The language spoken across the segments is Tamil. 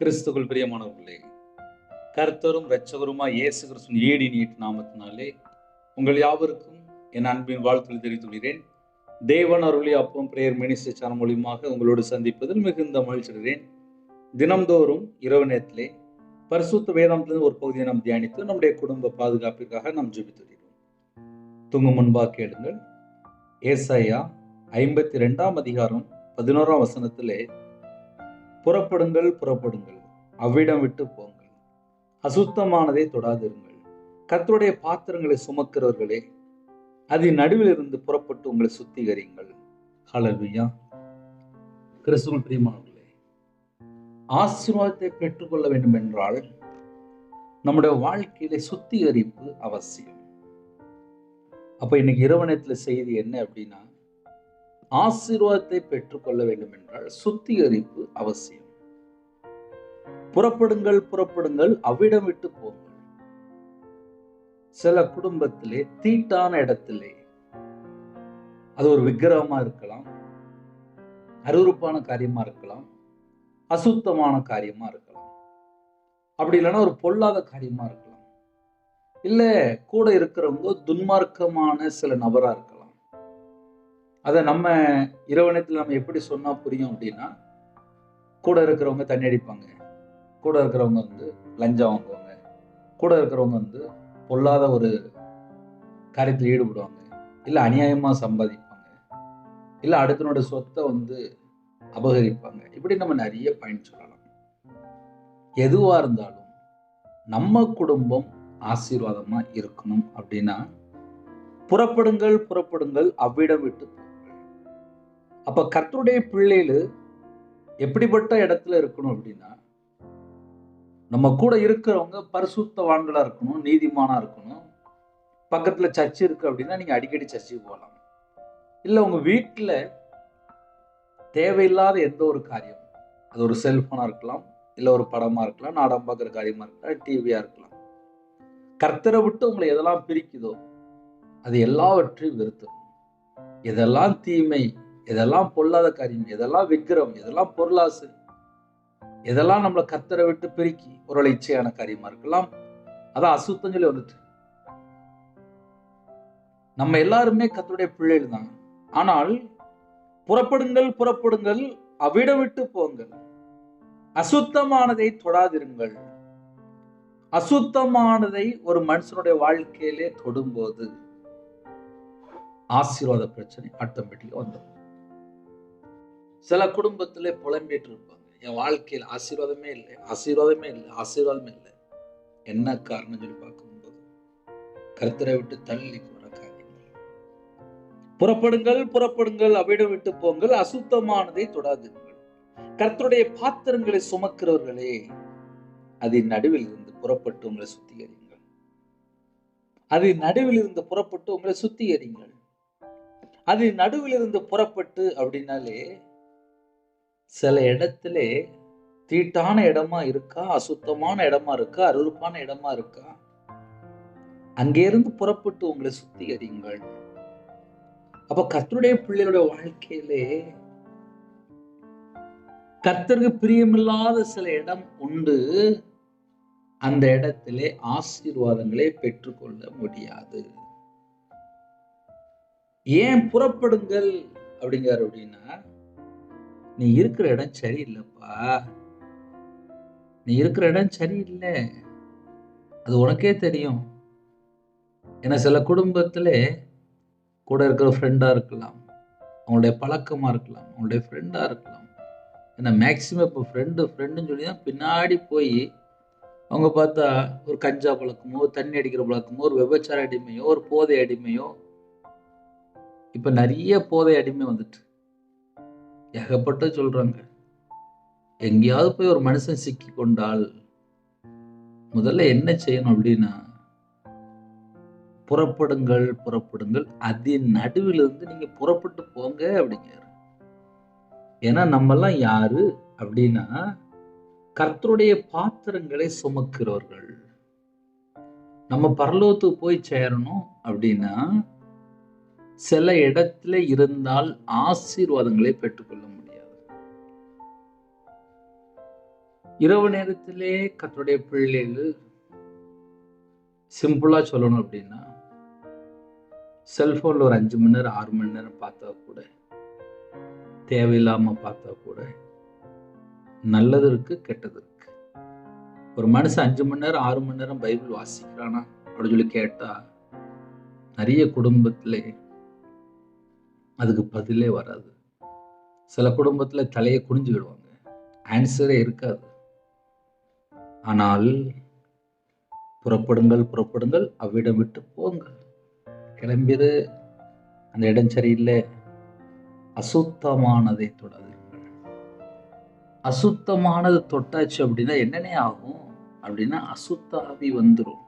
கிறிஸ்துக்குள் பிரியமானவர்களே கர்த்தரும் இரட்சகருமா இயேசு கிறிஸ்துவின் ஈடி நீட் நாமத்தினாலே உங்கள் யாவருக்கும் என் அன்பின் வாழ்த்துக்கள் தெரிவித்துக்கொள்கிறேன் தேவன் அருளி அப்பம் பிரேயர் மினிஸ்டர் சேனல் மூலியமாக உங்களோடு சந்திப்பதில் மிகுந்த மகிழ்ச்சிடுகிறேன் தினம்தோறும் இரவு நேரத்திலே பரிசுத்த வேதாந்தத்திலிருந்து ஒரு பகுதியை நாம் தியானித்து நம்முடைய குடும்ப பாதுகாப்பிற்காக நாம் ஜெபித்து வருகிறோம் தூங்கும் முன்பாக கேளுங்கள். ஏசாயா ஐம்பத்தி ரெண்டாம் அதிகாரம் பதினோராம் வசனத்திலே புறப்படுங்கள் புறப்படுங்கள். அவ்விடம் விட்டு போங்கள். அசுத்தமானதை தொடாதிருங்கள். கத்தருடைய பாத்திரங்களை சுமக்கிறவர்களே அதன் நடுவில் இருந்து புறப்பட்டு உங்களை சுத்திகரிங்கள் ஹலவியா கிறிஸ்துவின் பிரியமானவர்களே ஆசீர்வாதத்தை பெற்றுக்கொள்ள வேண்டும் என்றால் நம்முடைய வாழ்க்கையில சுத்திகரிப்பு அவசியம். அப்ப இன்னைக்கு இரவணத்துல செய்தி என்ன அப்படின்னா ஆசீர்வாதத்தை பெற்றுக்கொள்ள வேண்டும் என்றால் சுத்திகரிப்பு அவசியம். புறப்படுங்கள் புறப்படுங்கள் அவ்விடம் விட்டு போங்கள். சில குடும்பத்திலே தீட்டான இடத்திலே அது ஒரு விக்கிரகமா இருக்கலாம் அருவருப்பான காரியமா இருக்கலாம் அசுத்தமான காரியமா இருக்கலாம். அப்படி இல்லைன்னா ஒரு பொல்லாத காரியமா இருக்கலாம். இல்ல கூட இருக்கிறவங்க துன்மார்க்கமான சில நபரா இருக்கலாம். அதை நம்ம இரவணத்தில் நம்ம எப்படி சொன்னா புரியும் அப்படின்னா கூட இருக்கிறவங்க தண்ணி அடிப்பாங்க. கூட இருக்கிறவங்க வந்து லஞ்சம் வாங்குவாங்க. கூட இருக்கிறவங்க வந்து பொல்லாத ஒரு காரியத்தில் ஈடுபடுவாங்க. இல்லை அநியாயமாக சம்பாதிப்பாங்க. இல்லை அடுத்தனோட சொத்தை வந்து அபகரிப்பாங்க. இப்படி நம்ம நிறைய பயன் சொல்லலாம். எதுவாக இருந்தாலும் நம்ம குடும்பம் ஆசீர்வாதமா இருக்கணும் அப்படின்னா புறப்படுங்கள் புறப்படுங்கள் அவ்விடம் விட்டு அப்போ அப்ப கர்த்தருடைய பிள்ளைகள் எப்படிப்பட்ட இடத்துல இருக்கணும் அப்படின்னா நம்ம கூட இருக்கிறவங்க பரிசுத்தவான்களா இருக்கணும் நீதிமானா இருக்கணும். பக்கத்துல சர்ச் இருக்கு அப்படின்னா நீங்க அடிக்கடி சர்ச்சுக்கு போகலாம். இல்ல உங்க வீட்டுல தேவையில்லாத எந்த ஒரு காரியம் அது ஒரு செல்போனா இருக்கலாம் இல்ல ஒரு படமா இருக்கலாம் நாடகம் பார்க்குற காரியமா இருக்கலாம் டிவியா இருக்கலாம். கர்த்தரை விட்டு உங்களை எதெல்லாம் பிரிக்குதோ அது எல்லாவற்றையும் வெறுத்தணும் எதெல்லாம் தீமை எதெல்லாம் பொல்லாத காரியம் எதெல்லாம் விக்கிரம் எதெல்லாம் பொருளாசை எதெல்லாம் நம்மளை கத்தரை விட்டு பிரிக்கி ஒரு இச்சையான காரியமா இருக்கலாம். அதான் அசுத்தம் சொல்லி வந்துட்டு. நம்ம எல்லாருமே கத்தருடைய பிள்ளைகள் தான். ஆனால் புறப்படுங்கள் புறப்படுங்கள் அவிட விட்டு போங்கள். அசுத்தமானதை தொடாதிருங்கள். அசுத்தமானதை ஒரு மனுஷனுடைய வாழ்க்கையிலே தொடும்போது ஆசீர்வாத பிரச்சனை ஆட்டோமேட்டிக்கா வந்துடும் சில குடும்பத்திலே புலம்பிட்டு இருப்பாங்க என் வாழ்க்கையில் ஆசீர்வாதமே இல்லை ஆசீர்வாதமே இல்லை ஆசீர்வாதமே இல்லை. என்ன காரணம் சொல்லி பார்க்கும்போது கருத்தரை விட்டு தள்ளி போற காரியங்கள். புறப்படுங்கள் புறப்படுங்கள் அவையிடம் விட்டு போங்கள் அசுத்தமானதை தொடாதீர்கள். கர்த்தருடைய பாத்திரங்களை சுமக்கிறவர்களே அதன் நடுவில் இருந்து புறப்பட்டு உங்களை சுத்திகரிங்கள் அது நடுவில் இருந்து புறப்பட்டு உங்களை சுத்திகரிங்கள் அது நடுவில் இருந்து புறப்பட்டு அப்படின்னாலே சில இடத்துல தீட்டான இடமா இருக்கா அசுத்தமான இடமா இருக்கா அருவருப்பான இடமா இருக்கா? அங்கிருந்து புறப்பட்டு உங்களை சுத்திகரிங்கள் அப்ப கர்த்தருடைய பிள்ளைகளுடைய வாழ்க்கையிலே கர்த்தருக்கு பிரியமில்லாத சில இடம் உண்டு. அந்த இடத்திலே ஆசீர்வாதங்களை பெற்றுக்கொள்ள முடியாது. ஏன் புறப்படுங்கள் அப்படிங்கிறார் அப்படின்னா நீ இருக்கிற இடம் சரியில்லைப்பா. நீ இருக்கிற இடம் சரியில்லை. அது உனக்கே தெரியும். ஏன்னா சில குடும்பத்தில் கூட இருக்கிற ஃப்ரெண்டாக இருக்கலாம். அவங்களுடைய பழக்கமாக இருக்கலாம். அவங்களுடைய ஃப்ரெண்டாக இருக்கலாம். ஏன்னா மேக்சிமம் இப்போ ஃப்ரெண்டு ஃப்ரெண்டுன்னு சொல்லி தான் பின்னாடி போய் அவங்க பார்த்தா ஒரு கஞ்சா பழக்கமோ தண்ணி அடிக்கிற பழக்கமோ ஒரு விபச்சார அடிமையோ ஒரு போதை அடிமையோ. இப்போ நிறைய போதை அடிமை வந்துட்டு ஏகப்பட்ட சொல்றாங்க. எங்கேயாவது போய் ஒரு மனுஷன் சிக்கி கொண்டால் முதல்ல என்ன செய்யணும் அப்படின்னா புறப்படுங்கள் புறப்படுங்கள். அதன் நடுவில் இருந்து நீங்க புறப்பட்டு போங்க அப்படிங்கிறாரு. ஏன்னா நம்மெல்லாம் யாரு அப்படின்னா கர்த்தருடைய பாத்திரங்களை சுமக்கிறவர்கள். நம்ம பரலோகத்துக்கு போய் சேரணும் அப்படின்னா சில இடத்துல இருந்தால் ஆசீர்வாதங்களை பெற்றுக்கொள்ள இரவு நேரத்திலே கத்தருடைய பிள்ளைகள் சிம்பிளா சொல்லணும் அப்படின்னா செல்போன்ல ஒரு அஞ்சு மணி நேரம் ஆறு மணி நேரம் பார்த்தா கூட தேவையில்லாம பார்த்தா கூட நல்லது இருக்கு கெட்டது இருக்கு. ஒரு மனுஷன் அஞ்சு மணி நேரம் ஆறு மணி நேரம் பைபிள் வாசிக்கிறானா அப்படின்னு சொல்லி கேட்டா நிறைய குடும்பத்திலே அதுக்கு பதிலே வராது. சில குடும்பத்தில் தலையை குனிஞ்சுக்கிடுவாங்க ஆன்சரே இருக்காது. ஆனால் புறப்படுங்கள் புறப்படுங்கள் அவ்விடம் விட்டு போங்கள். கிளம்பியது அந்த இடம் சரியில்லை. அசுத்தமானதை தொடது அசுத்தமானது தொட்டாச்சு அப்படின்னா என்னென்ன ஆகும்? அப்படின்னா அசுத்தாவி வந்துடும்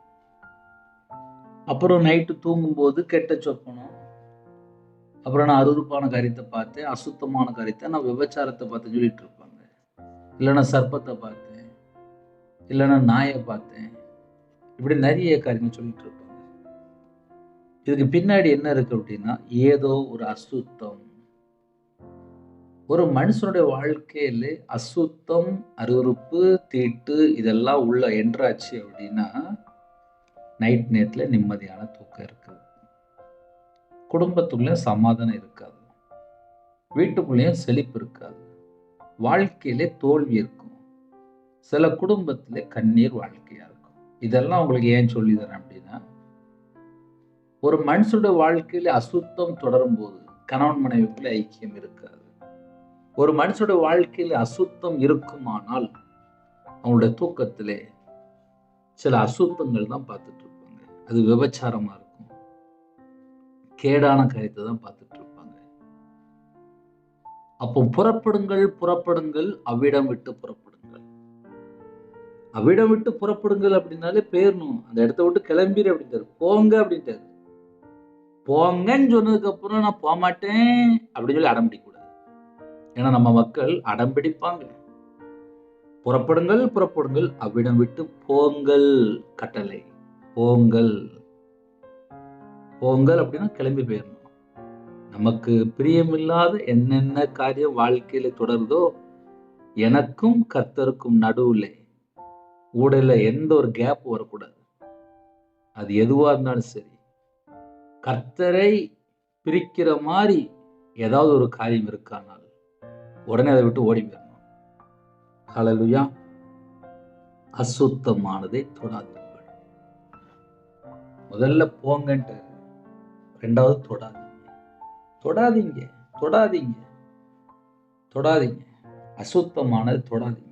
அப்புறம் நைட்டு தூங்கும்போது கெட்ட சொப்பணும் அப்புறம் நான் அருவருப்பான காரியத்தை பார்த்தேன் அசுத்தமான காரியத்தை நான் விபச்சாரத்தை பார்த்து சொல்லிட்டு இருப்பாங்க. இல்லைன்னா சர்ப்பத்தை பார்த்து இல்லைன்னா நாயை பார்த்தேன். இப்படி நிறைய காரியங்கள் சொல்லிட்டு இருப்பாங்க. இதுக்கு பின்னாடி என்ன இருக்கு அப்படின்னா ஏதோ ஒரு அசுத்தம். ஒரு மனுஷனுடைய வாழ்க்கையில அசுத்தம் அருவறுப்பு தீட்டு இதெல்லாம் உள்ள என்றாச்சு அப்படின்னா நைட் நேரத்தில் நிம்மதியான தூக்கம் இருக்குது. குடும்பத்துக்குள்ளேயும் சமாதானம் இருக்காது. வீட்டுக்குள்ளேயும் செழிப்பு இருக்காது. வாழ்க்கையிலே தோல்வி இருக்கும் சில குடும்பத்துல கண்ணீர் வாழ்க்கையா இருக்கும். இதெல்லாம் உங்களுக்கு ஏன் சொல்லி தரேன் அப்படின்னா ஒரு மனுஷனுடைய வாழ்க்கையில அசுத்தம் தொடரும் போது கணவன் மனைவிக்குள்ள ஐக்கியம் இருக்காது. ஒரு மனுஷனுடைய வாழ்க்கையில அசுத்தம் இருக்குமானால் அவங்களுடைய தூக்கத்திலே சில அசுத்தங்கள் தான் பார்த்துட்டு இருப்பாங்க. அது விபச்சாரமா இருக்கும். கேடான காரியத்தை தான் பார்த்துட்டு இருப்பாங்க. அப்போ புறப்படுங்கள் புறப்படுங்கள் அவ்விடம் விட்டு புறப்படும் அவ்விடம் விட்டு புறப்படுங்கள் அப்படின்னாலே பேரணும் அந்த இடத்த விட்டு கிளம்பிடு அப்படின்ட்டாரு. போங்க அப்படின்ட்டாரு. போங்கன்னு சொன்னதுக்கு அப்புறம் நான் போக மாட்டேன் அப்படின்னு சொல்லி அடம் கூடாது ஏன்னா நம்ம மக்கள் அடம்பிடிப்பாங்க புறப்படுங்கள் புறப்படுங்கள் அவ்விடம் விட்டு போங்கள் கட்டளை. போங்கள். போங்கள் அப்படின்னா கிளம்பி போயிடணும். நமக்கு பிரியமில்லாத என்னென்ன காரியம் வாழ்க்கையில தொடருதோ எனக்கும் கர்த்தருக்கும் நடுவில் ஊடல எந்த ஒரு கேப் வரக்கூடாது. அது எதுவா இருந்தாலும் சரி. கர்த்தரை பிரிக்கிற மாதிரி ஏதாவது ஒரு காரியம் இருக்கானால் உடனே அதை விட்டு ஓடி போயிடணும். ஹalleluya அசுத்தமானதை தொடாதீர்கள். முதல்ல போங்கன்ட்டு ரெண்டாவது தொடாதீங்க. தொடாதீங்க தொடாதீங்க. தொடாதீங்க. அசுத்தமானது தொடாதீங்க.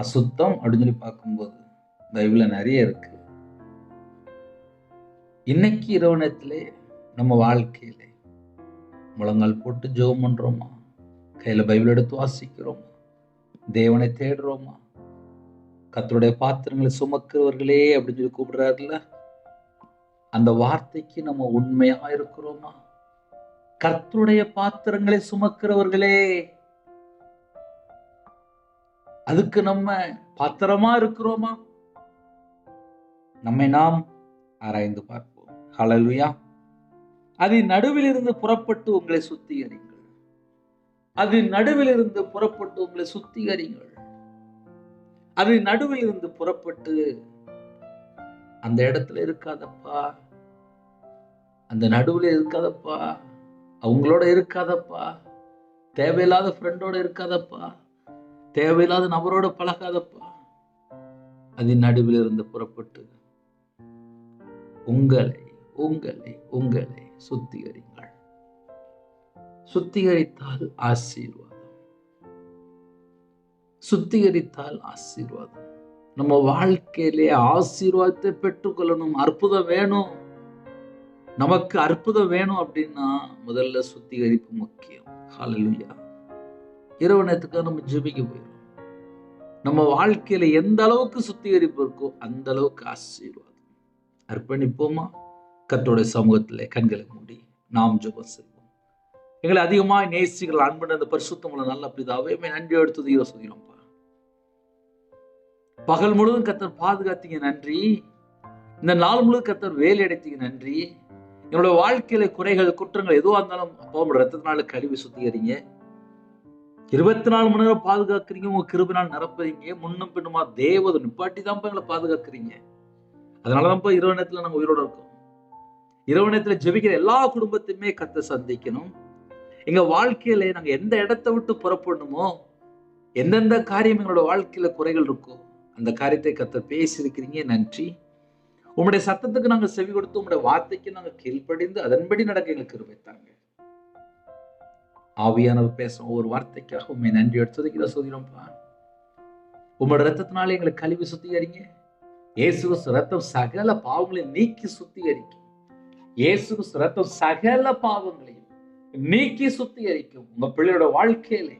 அசுத்தம் அப்படின்னு சொல்லி பார்க்கும்போது பைபிளில் நிறைய இருக்கு. இன்னைக்கு இரவு நேரத்திலே நம்ம வாழ்க்கையில முழங்கால் போட்டு ஜெபம் பண்றோமா? கையில பைபிள் எடுத்து வாசிக்கிறோமா? தேவனை தேடுறோமா? கத்தருடைய பாத்திரங்களை சுமக்கிறவர்களே அப்படின்னு சொல்லி கூப்பிடுறாருல அந்த வார்த்தைக்கு நம்ம உண்மையா இருக்கிறோமா? கர்த்தருடைய பாத்திரங்களை சுமக்கிறவர்களே அதுக்கு நம்ம பாத்திரமா இருக்கிறோமா? நம்மை நாம் ஆராய்ந்து பார்ப்போம். ஹலலுயா அதன் நடுவில் இருந்து புறப்பட்டு உங்களை சுத்திகரிங்கள் அது நடுவில் இருந்து புறப்பட்டு உங்களை சுத்திகரிங்கள் அது நடுவில் இருந்து புறப்பட்டு அந்த இடத்துல இருக்காதப்பா. அந்த நடுவில் இருக்காதப்பா. அவங்களோட இருக்காதப்பா. தேவையில்லாத ஃப்ரெண்டோட இருக்காதப்பா. தேவையில்லாத நபரோட பழகாதப்பா. அதன் நடுவில் இருந்து புறப்பட்டு உங்களை உங்களை உங்களை சுத்திகரிங்கள் சுத்திகரித்தால் ஆசீர்வாதம். சுத்திகரித்தால் ஆசீர்வாதம். நம்ம வாழ்க்கையிலே ஆசீர்வாதத்தை பெற்றுக்கொள்ளணும் அற்புதம் வேணும். நமக்கு அற்புதம் வேணும் அப்படின்னா முதல்ல சுத்திகரிப்பு முக்கியம். ஹalleluya இரவு நேரத்துக்கு நம்ம ஜெபிக்க போயிடும் நம்ம வாழ்க்கையில எந்த அளவுக்கு சுத்திகரிப்பு இருக்கோ அந்த அளவுக்கு ஆசீர்வாதம். அர்ப்பணிப்போமா? கத்தோடைய சமூகத்திலே கண்களை மூடி நாம் ஜெபம் செய்வோம். எங்களை அதிகமாக நேசிகள் அன்புடன் அந்த பரிசுத்தமுள்ள நல்ல பிதாவே நன்றி எடுத்தது யோசிக்கிறோம்ப்பா பகல் முழுவதும் கத்தர் பாதுகாத்தீங்க நன்றி. இந்த நாள் முழுவதும் கத்தர் வேலை அடைத்தீங்க நன்றி. என்னோட வாழ்க்கையில குறைகள் குற்றங்கள் எதுவாக இருந்தாலும் அப்பா ரத்தத்தினால கழுவி சுத்திகரிங்க. இருபத்தி நாலு மணி நேரம் பாதுகாக்கிறீங்க உங்க கிருபினால் நிரப்புறீங்க முன்னும் பின்னுமா தேவதை நிப்பாட்டி தான் எங்களை பாதுகாக்கிறீங்க. அதனாலதான்ப்பா இரவு நேரத்துல நாங்க உயிரோட இருக்கோம். இரவு நேரத்துல ஜெபிக்கிற எல்லா குடும்பத்தையுமே கத்த சந்திக்கணும். எங்க வாழ்க்கையில நாங்க எந்த இடத்த விட்டு புறப்படணுமோ எந்தெந்த காரியம் எங்களோட வாழ்க்கையில குறைகள் இருக்கோ அந்த காரியத்தை கத்த பேசியிருக்கிறீங்க. நன்றி. உங்களுடைய சத்தத்துக்கு நாங்கள் செவி கொடுத்து உங்களுடைய வார்த்தைக்கு நாங்கள் கீழ்ப்படிந்து அதன்படி நடக்க எங்களுக்கு கிருபைத்தாங்க ஆவியானவர் பேசும் ஒவ்வொரு வார்த்தைக்காக உண்மை நன்றி எடுத்ததுக்கு இதை சொல்கிறோம்ப்பா உங்களோட ரத்தத்தினால எங்களை கழுவி சுத்திகரிங்க. இயேசு ரத்தம் சகல பாவங்களை நீக்கி சுத்திகரிக்கும். இயேசு ரத்தம் சகல பாவங்களையும் நீக்கி சுத்திகரிக்கும். உங்க பிள்ளையோட வாழ்க்கையில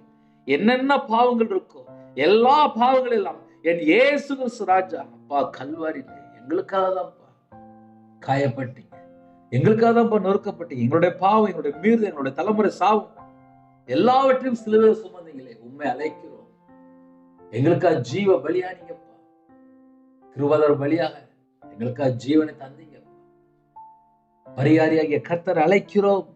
என்னென்ன பாவங்கள் இருக்கோ எல்லா பாவங்களும் எல்லாம் என் இயேசு ராஜா அப்பா கல்வாரியில எங்களுக்காக தான்ப்பா காயப்பட்டீங்க. எங்களுக்காக தான்ப்பா நொறுக்கப்பட்டீங்க. எங்களுடைய பாவம் எங்களுடைய மீறு எங்களுடைய தலைமுறை சாவும் எல்லாவற்றையும் சிலுவையில் சுமந்தீங்களே உண்மை அழைக்கிறோம். எங்களுக்கா ஜீவ பலியா நீங்கப்பா திருவதர் பலியாக எங்களுக்கா ஜீவனை தந்தீங்க பரிகாரியாகிய கர்த்தர் அழைக்கிறோம்.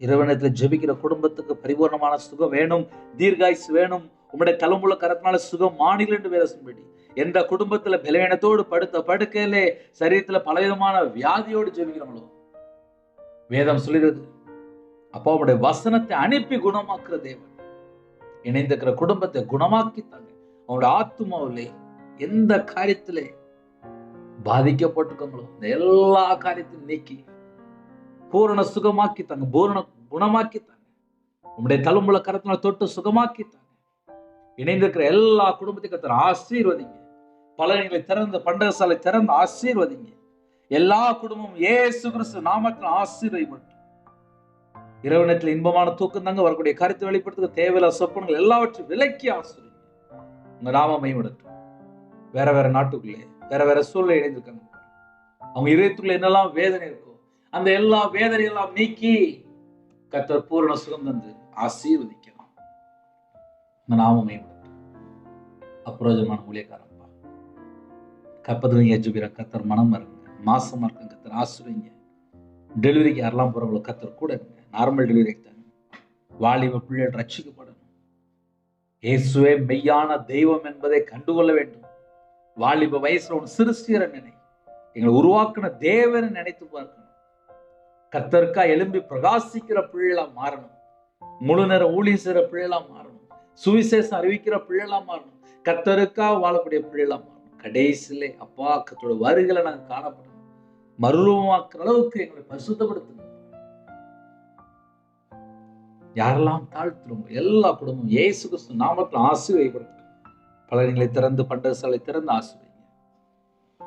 இறைவனத்துல ஜெபிக்கிற குடும்பத்துக்கு பரிபூர்ணமான சுகம் வேணும் தீர்காய்ஸ் வேணும். உம்முடைய தலைமுள்ள கரத்தினால சுகம் மாநில என்று வேலை சொல்லும்படி. எந்த குடும்பத்துல பலவீனத்தோடு படுத்த படுக்கையிலே சரீரத்துல பலவிதமான வியாதியோடு ஜெபிக்கிறவங்களும் வேதம் சொல்லுகிறது அப்பா அவருடைய வசனத்தை அனுப்பி குணமாக்குற தேவன். இணைந்திருக்கிற குடும்பத்தை குணமாக்கி தாங்க அவனோட ஆத்மாவிலே எந்த காரியத்திலே பாதிக்கப்பட்டிருக்கங்களோ இந்த எல்லா காரியத்தையும் நீக்கி பூரண சுகமாக்கி தாங்க பூரண குணமாக்கி தாங்க உங்களுடைய தழும்புல தொட்டு சுகமாக்கி தாங்க இணைந்திருக்கிற எல்லா குடும்பத்தையும் கத்தர் ஆசீர்வதிங்க. பலனைகளை திறந்து பண்டக சாலை திறந்து ஆசீர்வதிங்க. எல்லா குடும்பமும் ஏசு கிறிஸ்து நாமத்தில் ஆசீர்வதிப்பட்டு. இரவு நேரத்தில் இன்பமான தூக்கம் தாங்க வரக்கூடிய கருத்தை வெளிப்படுத்துக்க தேவையில்லாத சொப்பனங்கள் எல்லாவற்றையும் விலக்கி ஆசிரியர். உங்க நாம மேம்படட்டும் வேற வேற நாட்டுக்குள்ளே வேற வேற சூழ்நிலை இணைந்திருக்காங்க. அவங்க இதயத்துக்குள்ள என்னெல்லாம் வேதனை இருக்கோ அந்த எல்லா வேதனையெல்லாம் நீக்கி கத்தர் பூரண சுகம் தந்து ஆசீர்வதிக்கலாம். இந்த நாம மேம்படட்டும் அப்ரோஜமான ஊழியக்காரப்பா கப்பதுவீங்க ஜுபிரா கத்தர் மனம் இருக்குங்க மாசமா இருக்க கத்தர் ஆசிரியங்க. டெலிவரிக்கு யாரெல்லாம் போறவங்களோ கத்தர் கூட இருங்க. நார்மல் டெலிவரி தாங்க வாலிப பிள்ளைகள் ரட்சிக்கப்படணும். இயேசுவே மெய்யான தெய்வம் என்பதை கண்டுகொள்ள வேண்டும். வாலிப வயசுல ஒரு சிறுசியரை நினை. எங்களை உருவாக்கின தேவனை நினைத்து பார்க்கணும். கத்தர்க்கா எலும்பி பிரகாசிக்கிற பிள்ளைகளா மாறணும். முழு நேரம் ஊழியம் செய்கிற பிள்ளைகளா மாறணும். சுவிசேஷம் அறிவிக்கிற பிள்ளைகளா மாறணும். கத்தருக்கா வாழக்கூடிய பிள்ளைகளா மாறணும். கடைசியிலே அப்பா கத்தோட வருகளை நாங்கள் காணப்படணும். மறுரூபமாக்குற அளவுக்கு எங்களை பரிசுத்தப்படுத்தணும். யாரெல்லாம் தாழ்த்துறோமோ எல்லா குடும்பமும் ஏசு கிறிஸ்து நாமத்தில் ஆசீர்வதிக்கப்படட்டும் பலன்களை திறந்து பண்டசாலை திறந்து ஆசீர்வதிங்க.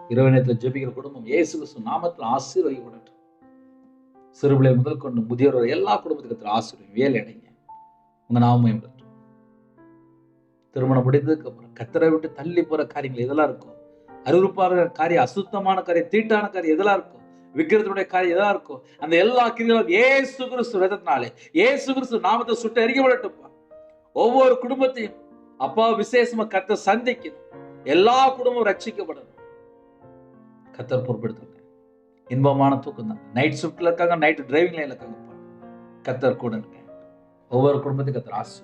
இரவு நேரத்தில் ஜெபிக்கிற குடும்பம் ஏசு கிறிஸ்து நாமத்தில் ஆசீர்வதிக்கப்படட்டும். சிறுபிள்ளை முதல் கொண்டு முதியோர் எல்லா குடும்பத்துக்கு ஆசீர்வதி வேலை அடைங்க. உங்க நாமம் விடட்டும் திருமணம் முடிந்ததுக்கு அப்புறம் கத்தரை விட்டு தள்ளி போற காரியங்கள் எதெல்லாம் இருக்கும் அருவருப்பான காரியம் அசுத்தமான காரியம் தீட்டான காரியம் எதெல்லாம் இருக்கும் விக்கிரத்தினுடைய காரியம் எதா இருக்கும் அந்த எல்லா கிரிகளும் ஏசு கிறிஸ்து ரதத்தினாலே ஏசு கிறிஸ்து நாமத்தை சுட்டு எரிக்கப்படட்டும்ப்பா ஒவ்வொரு குடும்பத்தையும் அப்பா விசேஷமா கத்த சந்திக்கணும். எல்லா குடும்பமும் ரட்சிக்கப்படணும். கத்தர் பொறுப்படுத்துங்க இன்பமான தூக்கம் தான். நைட் ஷிஃப்ட்ல இருக்காங்க நைட் டிரைவிங் லைன்ல இருக்காங்கப்பா கத்தர் கூட ஒவ்வொரு குடும்பத்துக்கு கத்தர் ஆசு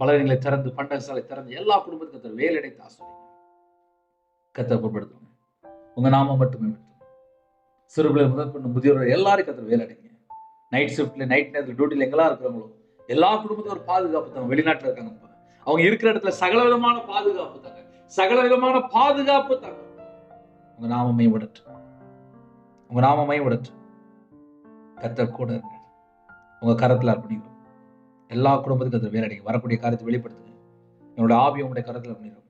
பலவீனங்களை திறந்து பண்டக சாலை திறந்து எல்லா குடும்பத்துக்கும் கத்தர் வேலையடைத்து ஆசை கத்தர் பொறுப்படுத்துங்க உங்க நாமம் மட்டுமே சிறுபிள்ளை முதல் கொண்டு முதியோர் எல்லாரும் கத்தர் வேலையடைங்க நைட் ஷிஃப்ட்ல நைட் நேரத்தில் டியூட்டியில் எங்கெல்லாம் இருக்கிறவங்களோ எல்லா குடும்பத்தையும் ஒரு பாதுகாப்பு தாங்க வெளிநாட்டில் இருக்காங்கப்பா அவங்க இருக்கிற இடத்துல சகல விதமான பாதுகாப்பு தாங்க சகல விதமான பாதுகாப்பு தாங்க. உங்க நாம மேம்படட்டும் உங்க நாம மேம்படட்டும் கத்தர் கூட இருங்க. உங்க கரத்துல அர்ப்பணிக்கிறோம் எல்லா குடும்பத்துக்கும் கத்தர் வேலையடைங்க வரக்கூடிய காரியத்தை வெளிப்படுத்துங்க. என்னோட ஆவி உங்களுடைய கரத்துல அர்ப்பணிக்கிறோம்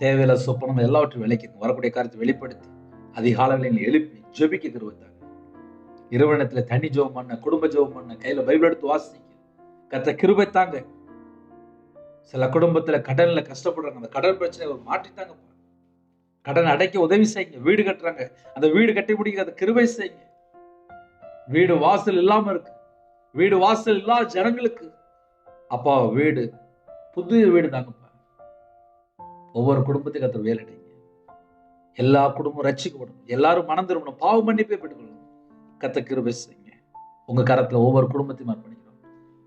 தேவையில்ல சொப்பனம் எல்லாவற்றையும் விளைக்குங்க வரக்கூடிய காரியத்தை வெளிப்படுத்தி அதிகாலையில் எழுப்பி ஜெபிக்க திருவத்தாங்க இரவணத்துல தண்ணி ஜெபம் பண்ண குடும்ப ஜெபம் பண்ண கையில பைபிள் எடுத்து வாசிக்க கத்த கிருபை தாங்க. சில குடும்பத்துல கடன்ல கஷ்டப்படுறாங்க. அந்த கடன் பிரச்சனை ஒரு மாற்றித்தாங்க கடன் அடைக்க உதவி செய்யுங்க. வீடு கட்டுறாங்க. அந்த வீடு கட்டி முடிக்க அந்த கிருபை செய்யுங்க. வீடு வாசல் இல்லாம இருக்கு. வீடு வாசல் இல்லாத ஜனங்களுக்கு அப்பா வீடு புது வீடு தாங்கப்பா. ஒவ்வொரு குடும்பத்துக்கு கத்த வேலை எல்லா குடும்பம் ரட்சிக்கப்படும் எல்லாரும் மனம் திரும்பணும். பாவ மன்னிப்பே பெற்றுக்கொள்ளணும். கத்த கிருபை செய்யுங்க. உங்க கரத்துல ஒவ்வொரு குடும்பத்தையும் அர்ப்பணிக்கிறோம்.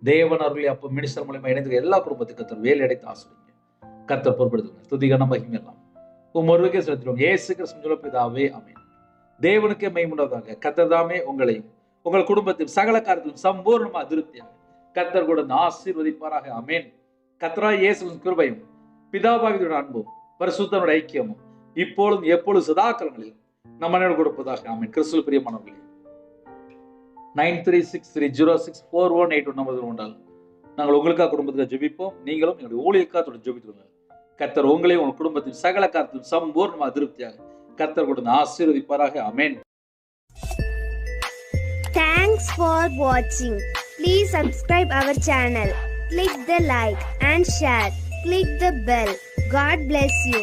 தேவன் அருளி அப்போ மினிஸ்டர் மூலியமா இணைந்து எல்லா குடும்பத்துக்கு கத்தர் வேலை அடைத்து ஆசிரிங்க. கத்தர் பொறுப்படுத்துங்க. துதிகன மகிமெல்லாம் உம் ஒருவருக்கே செலுத்திடும் ஏசு கிறிஸ்துவ பிதாவே அமேன் தேவனுக்கே மைமுண்டதாக கத்தர் தாமே உங்களையும் உங்கள் குடும்பத்தையும் சகல காரத்திலும் சம்பூர்ணமா திருப்தியாக கத்தர் கூட ஆசீர்வதிப்பாராக அமேன் கத்தரா இயேசுவின் கிருபையும் பிதாபாகியோட அன்பும் பரிசுத்தனோட ஐக்கியமும் இப்பொழுதும் எப்பொழுது சதாக்காலங்களில் நம்ம அனைவரும் கொடுப்பதாக ஆமீன் கிறிஸ்துவ பிரியமானவர்களே nine three six three zero six four one eight one number உண்டால் நாங்கள் உங்களுக்காக குடும்பத்துக்காக ஜெபிப்போம் நீங்களும் எங்களுடைய ஊழியக்காக தொடர்ந்து ஜெபித்துக்கோங்க கத்தர் உங்களையும் உங்கள் குடும்பத்தின் சகல காலத்திலும் சம்பூர்ணமாக திருப்தியாக கத்தர் கொடுத்து ஆசீர்வதிப்பாராக அமேன் Thanks for watching. Please subscribe our channel. Click the like and share. Click the bell. God bless you.